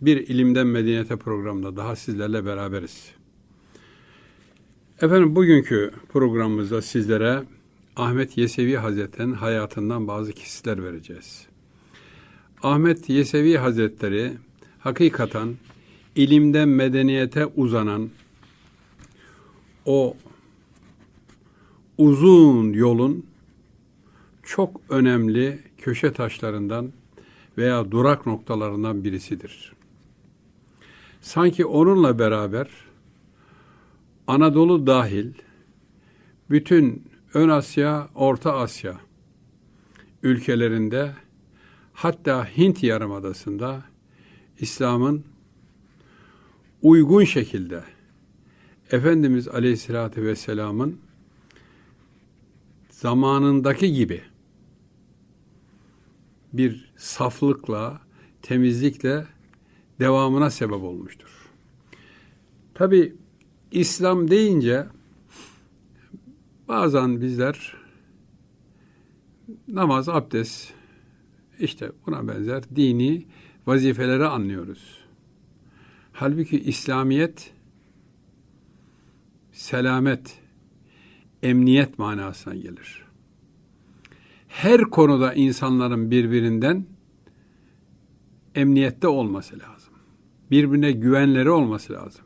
Bir ilimden medeniyete programında daha sizlerle beraberiz. Efendim bugünkü programımızda sizlere Ahmet Yesevi Hazretleri'nin hayatından bazı kesitler vereceğiz. Ahmet Yesevi Hazretleri hakikaten ilimden medeniyete uzanan o uzun yolun çok önemli köşe taşlarından veya durak noktalarından birisidir. Sanki onunla beraber Anadolu dahil bütün Ön Asya, Orta Asya ülkelerinde hatta Hint Yarımadası'nda İslam'ın uygun şekilde Efendimiz Aleyhisselatü Vesselam'ın zamanındaki gibi bir saflıkla, temizlikle devamına sebep olmuştur. Tabi İslam deyince bazen bizler namaz, abdest, işte buna benzer dini vazifeleri anlıyoruz. Halbuki İslamiyet selamet, emniyet manasına gelir her konuda insanların birbirinden emniyette olması lazım. Birbirine güvenleri olması lazım.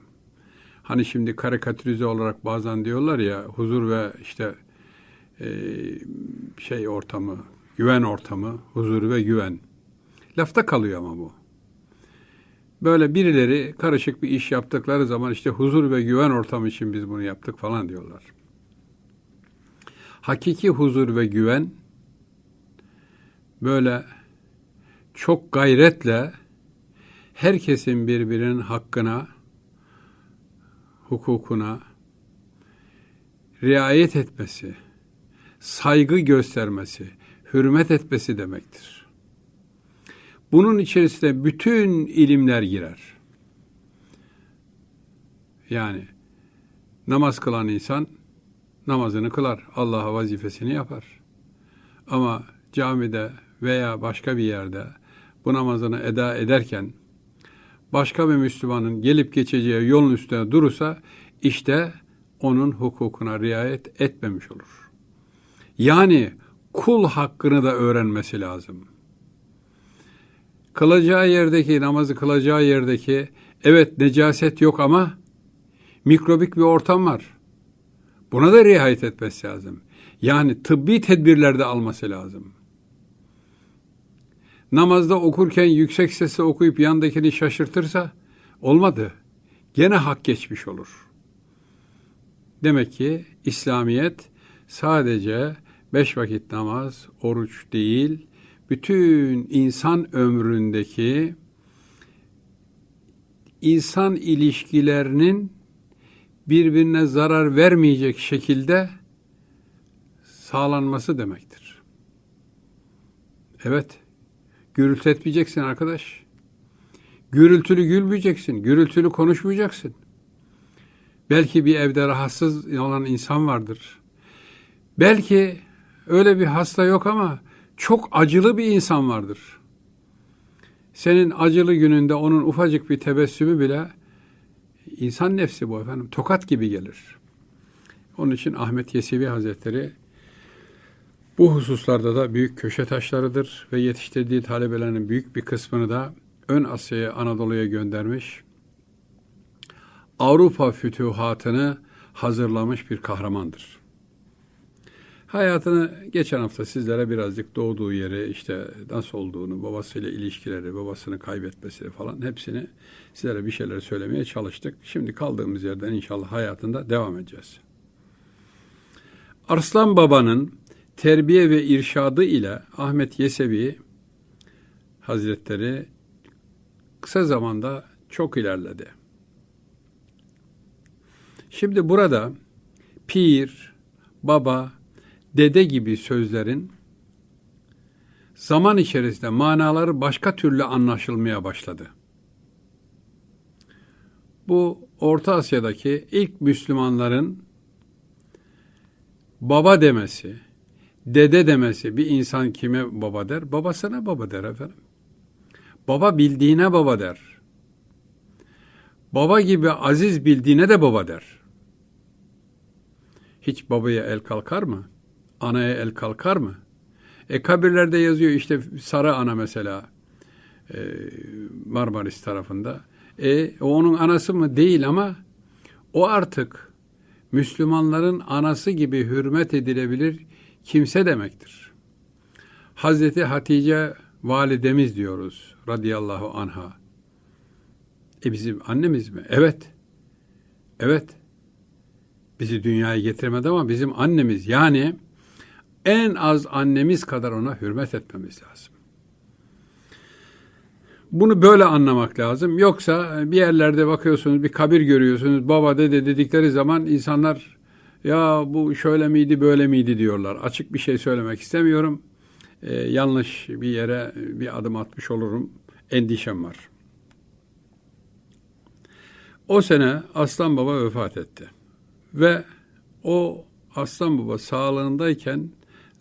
Hani şimdi karikatürize olarak bazen diyorlar ya huzur ve işte e, şey ortamı, güven ortamı, huzur ve güven. Lafta kalıyor ama bu. Böyle birileri karışık bir iş yaptıkları zaman işte huzur ve güven ortamı için biz bunu yaptık falan diyorlar. Hakiki huzur ve güven böyle çok gayretle herkesin birbirinin hakkına, hukukuna riayet etmesi, saygı göstermesi, hürmet etmesi demektir. Bunun içerisinde bütün ilimler girer. Yani namaz kılan insan namazını kılar, Allah'a vazifesini yapar. Ama camide veya başka bir yerde bu namazını eda ederken başka bir Müslümanın gelip geçeceği yolun üstüne durursa işte onun hukukuna riayet etmemiş olur. Yani kul hakkını da öğrenmesi lazım. Kılacağı yerdeki, namazı kılacağı yerdeki, evet necaset yok ama mikrobik bir ortam var. Buna da riayet etmesi lazım. Yani tıbbi tedbirler de alması lazım namazda okurken yüksek sesle okuyup yandakini şaşırtırsa olmadı. Gene hak geçmiş olur. Demek ki İslamiyet sadece beş vakit namaz, oruç değil, bütün insan ömründeki insan ilişkilerinin birbirine zarar vermeyecek şekilde sağlanması demektir. Evet, Gürültü etmeyeceksin arkadaş. Gürültülü gülmeyeceksin. Gürültülü konuşmayacaksın. Belki bir evde rahatsız olan insan vardır. Belki öyle bir hasta yok ama çok acılı bir insan vardır. Senin acılı gününde onun ufacık bir tebessümü bile insan nefsi bu efendim. Tokat gibi gelir. Onun için Ahmet Yesevi Hazretleri bu hususlarda da büyük köşe taşlarıdır ve yetiştirdiği talebelerinin büyük bir kısmını da ön Asya'ya, Anadolu'ya göndermiş. Avrupa fütühatını hazırlamış bir kahramandır. Hayatını geçen hafta sizlere birazcık doğduğu yeri, işte nasıl olduğunu, babasıyla ilişkileri, babasını kaybetmesi falan hepsini sizlere bir şeyler söylemeye çalıştık. Şimdi kaldığımız yerden inşallah hayatında devam edeceğiz. Arslan Baba'nın terbiye ve irşadı ile Ahmet Yesevi Hazretleri kısa zamanda Çok ilerledi. Şimdi burada pir, baba, dede gibi sözlerin zaman içerisinde manaları başka türlü anlaşılmaya başladı. Bu Orta Asya'daki ilk Müslümanların baba demesi, dede demesi, bir insan kime baba der? Babasına baba der efendim. Baba bildiğine baba der. Baba gibi aziz bildiğine de baba der. Hiç babaya el kalkar mı? Anaya el kalkar mı? E kabirlerde yazıyor işte Sarı Ana mesela e, Marmaris tarafında. E o onun anası mı? Değil ama o artık Müslümanların anası gibi hürmet edilebilir kimse demektir. Hazreti Hatice validemiz diyoruz radıyallahu anha. E bizim annemiz mi? Evet. Evet. Bizi dünyaya getirmedi ama bizim annemiz. Yani en az annemiz kadar ona hürmet etmemiz lazım. Bunu böyle anlamak lazım. Yoksa bir yerlerde bakıyorsunuz, bir kabir görüyorsunuz, baba dede dedikleri zaman insanlar ya bu şöyle miydi, böyle miydi diyorlar. Açık bir şey söylemek istemiyorum. Ee, yanlış bir yere bir adım atmış olurum. Endişem var. O sene Aslan Baba vefat etti. Ve o Aslan Baba sağlığındayken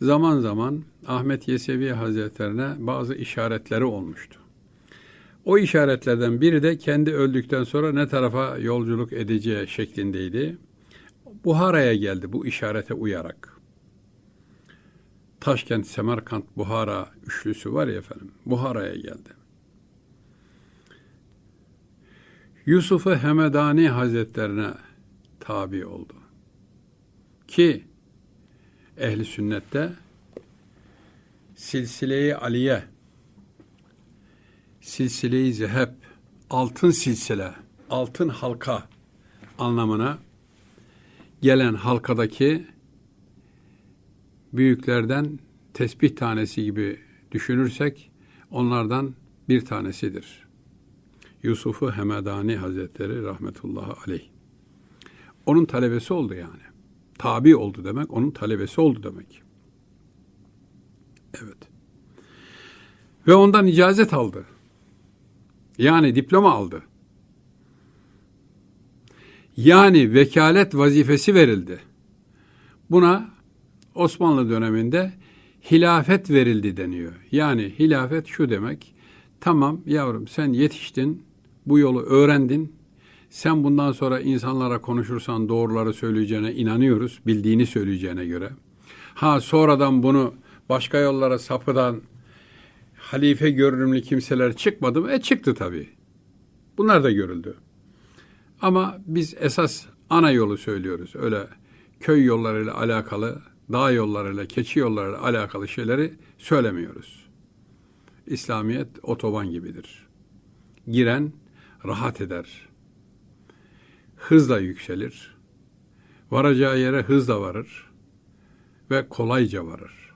zaman zaman Ahmet Yesevi Hazretlerine bazı işaretleri olmuştu. O işaretlerden biri de kendi öldükten sonra ne tarafa yolculuk edeceği şeklindeydi. Buhara'ya geldi bu işarete uyarak. Taşkent, Semerkant, Buhara üçlüsü var ya efendim. Buhara'ya geldi. Yusuf-u Hemedani Hazretlerine tabi oldu. Ki ehli sünnette silsile-i aliye, silsile-i zeheb, altın silsile, altın halka anlamına gelen halkadaki büyüklerden tesbih tanesi gibi düşünürsek onlardan bir tanesidir. Yusuf-u Hemedani Hazretleri rahmetullahi aleyh. Onun talebesi oldu yani. Tabi oldu demek, onun talebesi oldu demek. Evet. Ve ondan icazet aldı. Yani diploma aldı. Yani vekalet vazifesi verildi. Buna Osmanlı döneminde hilafet verildi deniyor. Yani hilafet şu demek. Tamam yavrum sen yetiştin, bu yolu öğrendin. Sen bundan sonra insanlara konuşursan doğruları söyleyeceğine inanıyoruz, bildiğini söyleyeceğine göre. Ha sonradan bunu başka yollara sapıdan halife görünümlü kimseler çıkmadı mı? E çıktı tabii. Bunlar da görüldü. Ama biz esas ana yolu söylüyoruz. Öyle köy yollarıyla alakalı, dağ yollarıyla, keçi yollarıyla alakalı şeyleri söylemiyoruz. İslamiyet otoban gibidir. Giren rahat eder. Hızla yükselir. Varacağı yere hızla varır ve kolayca varır.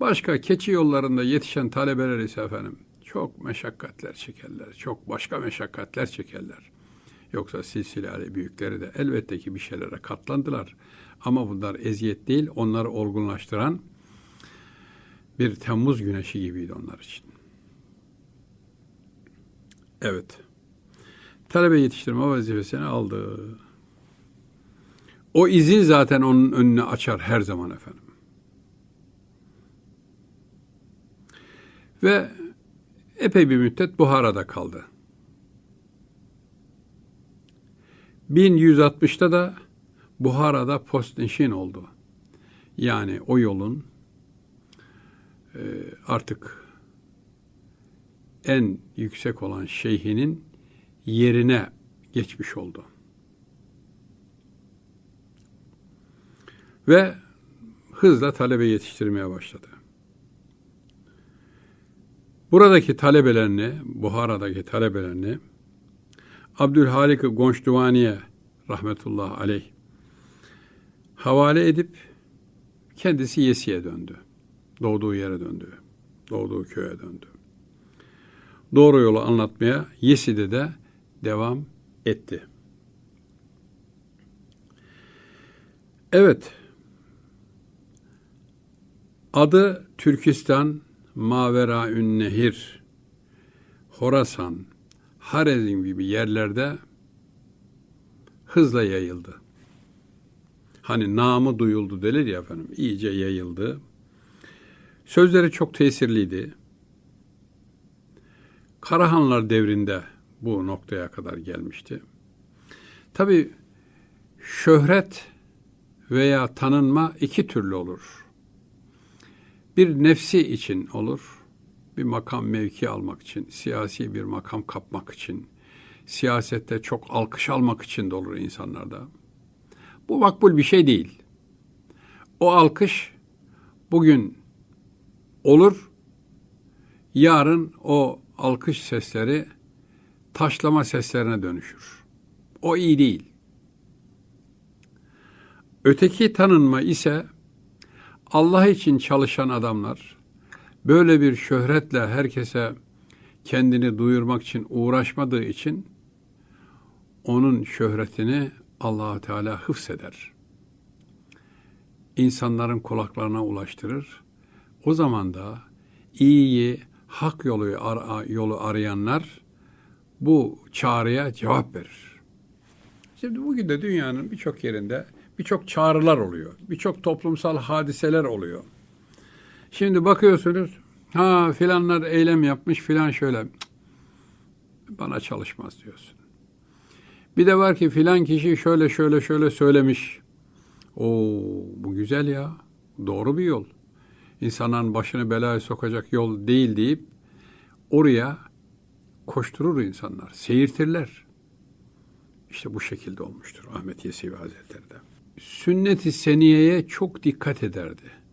Başka keçi yollarında yetişen talebeler ise efendim çok meşakkatler çekerler. Çok başka meşakkatler çekerler. Yoksa silsileli büyükleri de elbette ki bir şeylere katlandılar. Ama bunlar eziyet değil, onları olgunlaştıran bir Temmuz güneşi gibiydi onlar için. Evet. Talebe yetiştirme vazifesini aldı. O izin zaten onun önünü açar her zaman efendim. Ve epey bir müddet Buhara'da kaldı. 1160'ta da Buhara'da postneşin oldu. Yani o yolun e, artık en yüksek olan şeyhinin yerine geçmiş oldu. Ve hızla talebe yetiştirmeye başladı. Buradaki talebelerini, Buhara'daki talebelerini Abdülhalik Gonçduvani'ye rahmetullah aleyh havale edip kendisi Yesi'ye döndü. Doğduğu yere döndü. Doğduğu köye döndü. doğru yolu anlatmaya Yesi'de de devam etti. Evet. Adı Türkistan, Maveraün Nehir, Horasan, Harezm gibi yerlerde hızla yayıldı. Hani namı duyuldu denir ya efendim, iyice yayıldı. Sözleri çok tesirliydi. Karahanlar devrinde bu noktaya kadar gelmişti. Tabi şöhret veya tanınma iki türlü olur. Bir nefsi için olur, bir makam mevki almak için, siyasi bir makam kapmak için, siyasette çok alkış almak için de olur insanlarda. Bu makbul bir şey değil. O alkış bugün olur, yarın o alkış sesleri taşlama seslerine dönüşür. O iyi değil. Öteki tanınma ise Allah için çalışan adamlar böyle bir şöhretle herkese kendini duyurmak için uğraşmadığı için onun şöhretini allah Teala hıfseder. İnsanların kulaklarına ulaştırır. O zaman da iyiyi, hak yolu, yolu arayanlar bu çağrıya cevap verir. Şimdi bugün de dünyanın birçok yerinde birçok çağrılar oluyor. Birçok toplumsal hadiseler oluyor. Şimdi bakıyorsunuz ha filanlar eylem yapmış filan şöyle bana çalışmaz diyorsun. Bir de var ki filan kişi şöyle şöyle şöyle söylemiş. O bu güzel ya. Doğru bir yol. İnsanların başını belaya sokacak yol değil deyip oraya koşturur insanlar, seyirtirler. İşte bu şekilde olmuştur Ahmet Yesevi Hazretleri de. Sünnet-i seniyeye çok dikkat ederdi.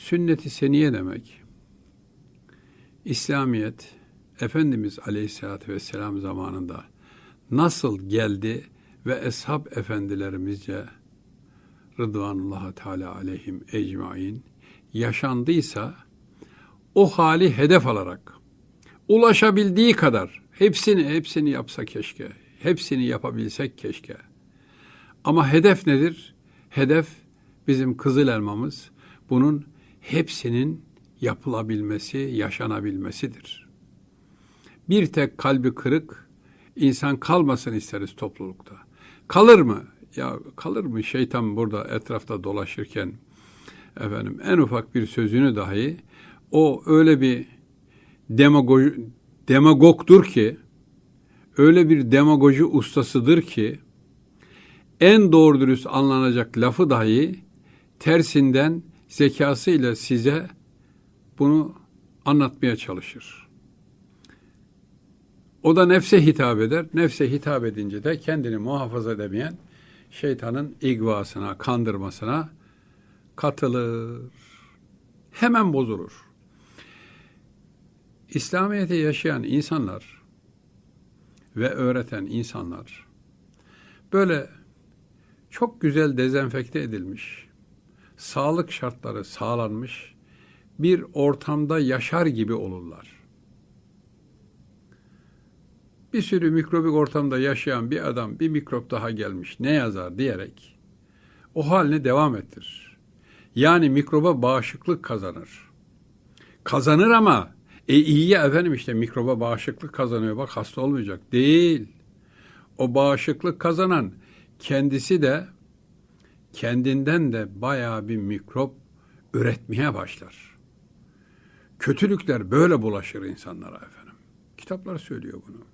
Sünnet-i seniye demek, İslamiyet, Efendimiz Aleyhisselatü Vesselam zamanında nasıl geldi ve eshab efendilerimizce Rıdvanullah Teala aleyhim ecmain yaşandıysa o hali hedef alarak ulaşabildiği kadar hepsini hepsini yapsa keşke. Hepsini yapabilsek keşke. Ama hedef nedir? Hedef bizim kızıl elmamız. Bunun hepsinin yapılabilmesi, yaşanabilmesidir. Bir tek kalbi kırık insan kalmasın isteriz toplulukta. Kalır mı? Ya kalır mı şeytan burada etrafta dolaşırken efendim en ufak bir sözünü dahi o öyle bir demagoji, demagogdur ki öyle bir demagoji ustasıdır ki en doğru dürüst anlanacak lafı dahi tersinden zekasıyla size bunu anlatmaya çalışır. O da nefse hitap eder. Nefse hitap edince de kendini muhafaza edemeyen şeytanın igvasına, kandırmasına katılır. Hemen bozulur. İslamiyet'i yaşayan insanlar ve öğreten insanlar böyle çok güzel dezenfekte edilmiş, sağlık şartları sağlanmış bir ortamda yaşar gibi olurlar. Bir sürü mikrobik ortamda yaşayan bir adam bir mikrop daha gelmiş ne yazar diyerek o halini devam ettirir. Yani mikroba bağışıklık kazanır. Kazanır ama e iyi ya efendim işte mikroba bağışıklık kazanıyor bak hasta olmayacak. Değil. O bağışıklık kazanan kendisi de kendinden de bayağı bir mikrop üretmeye başlar. Kötülükler böyle bulaşır insanlara efendim. Kitaplar söylüyor bunu.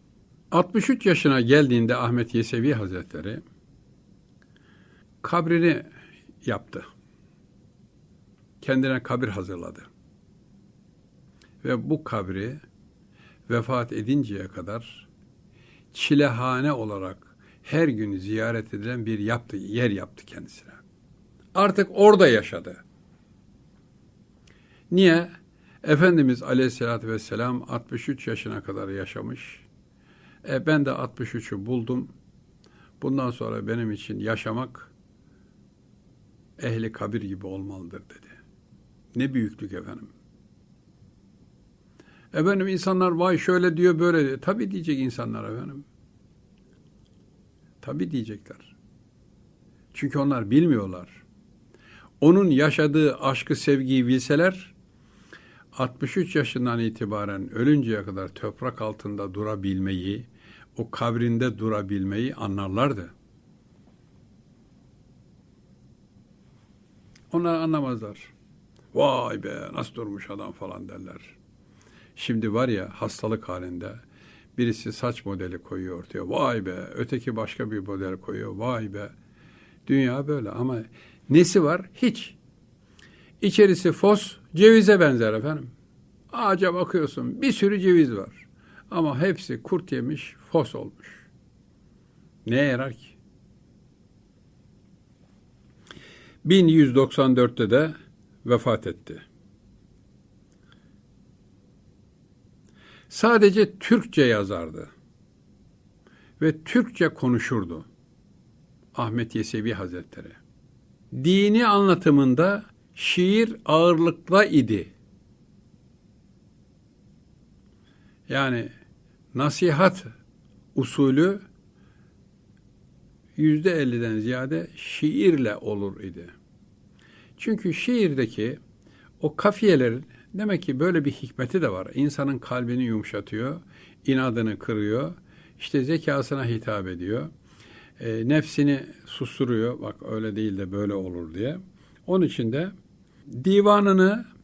63 yaşına geldiğinde Ahmet Yesevi Hazretleri kabrini yaptı. Kendine kabir hazırladı. Ve bu kabri vefat edinceye kadar çilehane olarak her gün ziyaret edilen bir yaptı, yer yaptı kendisine. Artık orada yaşadı. Niye? Efendimiz Aleyhisselatü Vesselam 63 yaşına kadar yaşamış. E ben de 63'ü buldum. Bundan sonra benim için yaşamak ehli kabir gibi olmalıdır dedi. Ne büyüklük efendim. Efendim insanlar vay şöyle diyor böyle diyor. Tabii diyecek insanlar efendim. Tabii diyecekler. Çünkü onlar bilmiyorlar. Onun yaşadığı aşkı sevgiyi bilseler 63 yaşından itibaren ölünceye kadar toprak altında durabilmeyi, o kabrinde durabilmeyi anlarlardı. Onlar anlamazlar. Vay be nasıl durmuş adam falan derler. Şimdi var ya hastalık halinde birisi saç modeli koyuyor ortaya. Vay be öteki başka bir model koyuyor. Vay be. Dünya böyle ama nesi var? Hiç. İçerisi fos, cevize benzer efendim. Ağaca bakıyorsun bir sürü ceviz var. Ama hepsi kurt yemiş, fos olmuş. Ne yarar ki? 1194'te de vefat etti. Sadece Türkçe yazardı ve Türkçe konuşurdu. Ahmet Yesevi Hazretleri. Dini anlatımında şiir ağırlıkla idi. Yani nasihat usulü yüzde elliden ziyade şiirle olur idi. Çünkü şiirdeki o kafiyelerin demek ki böyle bir hikmeti de var. İnsanın kalbini yumuşatıyor, inadını kırıyor, işte zekasına hitap ediyor, e, nefsini susturuyor. Bak öyle değil de böyle olur diye. Onun için de divanını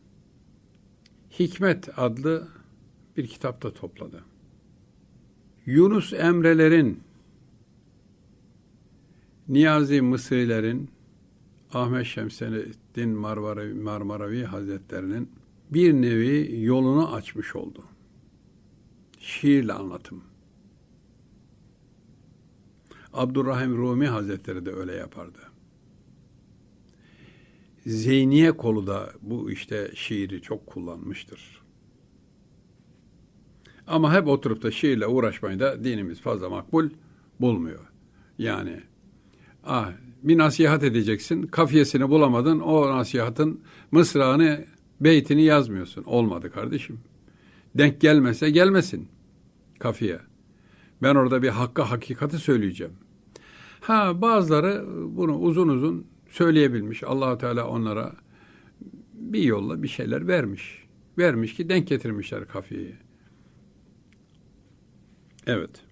Hikmet adlı bir kitapta topladı. Yunus Emre'lerin, Niyazi Mısri'lerin, Ahmet Şemseddin Marmaravi, Marmaravi Hazretlerinin bir nevi yolunu açmış oldu. Şiirle anlatım. Abdurrahim Rumi Hazretleri de öyle yapardı. Zeyniye kolu da bu işte şiiri çok kullanmıştır. Ama hep oturup da şiirle uğraşmayı da dinimiz fazla makbul bulmuyor. Yani ah, bir nasihat edeceksin, kafiyesini bulamadın, o nasihatın mısrağını, beytini yazmıyorsun. Olmadı kardeşim. Denk gelmese gelmesin kafiye. Ben orada bir hakka hakikati söyleyeceğim. Ha bazıları bunu uzun uzun söyleyebilmiş. Allahu Teala onlara bir yolla bir şeyler vermiş. Vermiş ki denk getirmişler kafiyeyi. Evet.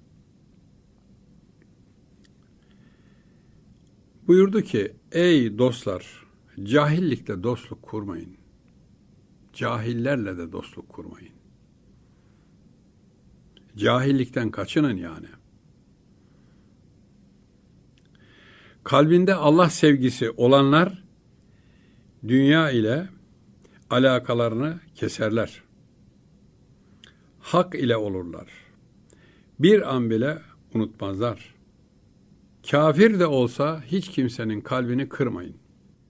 Buyurdu ki ey dostlar cahillikle dostluk kurmayın. Cahillerle de dostluk kurmayın. Cahillikten kaçının yani. Kalbinde Allah sevgisi olanlar dünya ile alakalarını keserler. Hak ile olurlar. Bir an bile unutmazlar. Kafir de olsa hiç kimsenin kalbini kırmayın.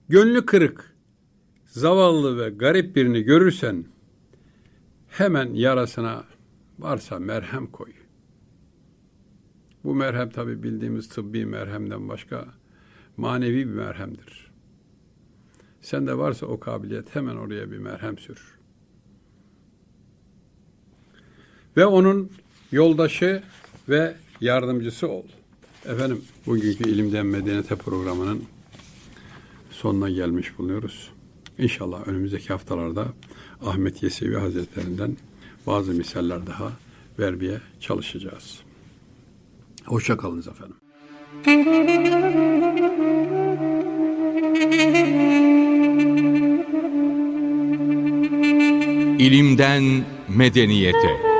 Gönlü kırık, zavallı ve garip birini görürsen hemen yarasına varsa merhem koy. Bu merhem tabi bildiğimiz tıbbi merhemden başka manevi bir merhemdir. Sen de varsa o kabiliyet hemen oraya bir merhem sür. Ve onun yoldaşı ve yardımcısı ol. Efendim bugünkü İlimden Medeniyete programının sonuna gelmiş bulunuyoruz. İnşallah önümüzdeki haftalarda Ahmet Yesevi Hazretlerinden bazı misaller daha vermeye çalışacağız. Hoşça kalınız efendim. İlimden medeniyete.